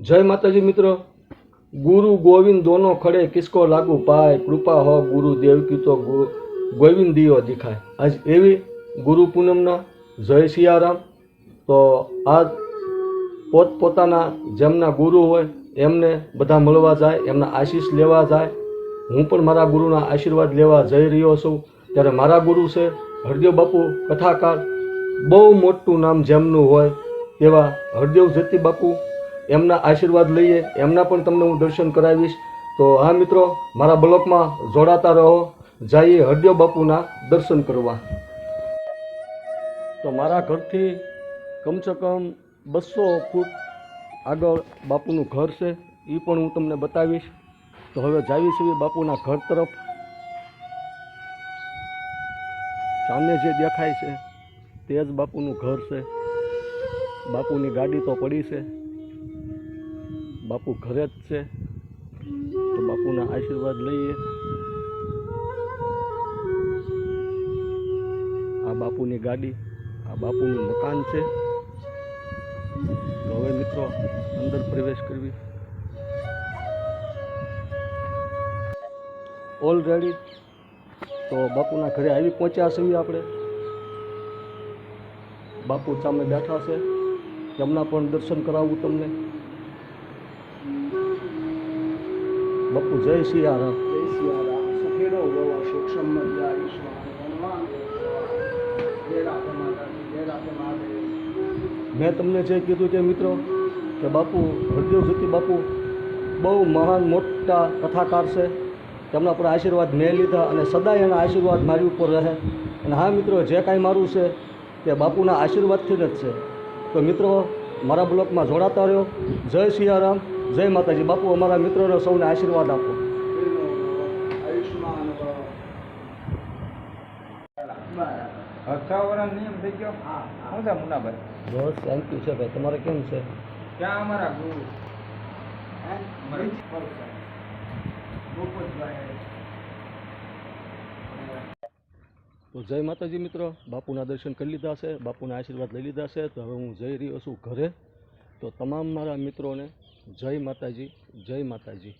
જય માતાજી મિત્રો. ગુરુ ગોવિંદ દોનો ખડે કિસકો લાગુ પાય. કૃપા હો ગુરુ દેવકી તો ગોવિંદીઓ દેખાય. આજ એવી ગુરુ પૂનમના જય સિયારામ તો આજ પોતપોતાના જેમના ગુરુ હોય એમને બધા મળવા જાય, એમના આશીષ લેવા જાય. હું પણ મારા ગુરુના આશીર્વાદ લેવા જઈ રહ્યો છું. ત્યારે મારા ગુરુ છે હરદેવ બાપુ કથાકાર. બહુ મોટું નામ જેમનું હોય એવા હરદેવ જતી બાપુ એમના આશીર્વાદ લઈએ, એમના પણ તમને હું દર્શન કરાવીશ. તો હા મિત્રો, મારા બ્લોકમાં જોડાતા રહો. જઈએ હરદેવ બાપુના દર્શન કરવા. તો મારા ઘરથી કમસે કમ બસો ફૂટ આગળ બાપુનું ઘર છે એ પણ હું તમને બતાવીશ. તો હવે જાવી છીએ બાપુના ઘર તરફ. સામે જે દેખાય છે, તે જ બાપુનું ઘર છે. બાપુની ગાડી તો પડી છે. બાપુ ઘરે જ છે. તો બાપુના આશીર્વાદ લઈએ. આ બાપુની ગાડી, આ બાપુનું મકાન છે. તો હવે મિત્રો અંદર પ્રવેશ કરવી. ઓલરેડી તો બાપુના ઘરે આવી પહોંચ્યા છીએ આપણે. બાપુ સામે બેઠા છે. તેમના પણ દર્શન કરાવવું તમને. બાપુ જય સિયારામ. જય સિયારામ. સફેરો ગવા સૂક્ષ્મ મધ્ય આયુષ્માન હનુમાન જય રાધે માતાજી જય રાધે મહાદેવ. મેં તમને જે કીધું છે મિત્રો કે બાપુ હરદેવ જ્યોતિ બાપુ બહુ મહાન મોટા કથાકાર છે. તેમના પર આશીર્વાદ મેં લીધા અને સદાય એના આશીર્વાદ મારી ઉપર રહે. અને હા મિત્રો જે કાંઈ મારું છે તે બાપુના આશીર્વાદથી જ છે. તો મિત્રો મારા બ્લોકમાં જોડાતા રહ્યો. જય સિયારામ. જય માતાજી. બાપુ અમારા મિત્રોને સૌને આશીર્વાદ આપો. બસ થેન્ક યુ છે ભાઈ. તમારે કેમ છે? ક્યાં અમારા ગુરુ. તો જય માતાજી મિત્રો. બાપુના દર્શન કરી લીધા છે. બાપુના આશીર્વાદ લઈ લીધા છે. તો હવે હું જઈ રહ્યો છું ઘરે. તો તમામ મારા મિત્રોને જય માતાજી જય માતાજી.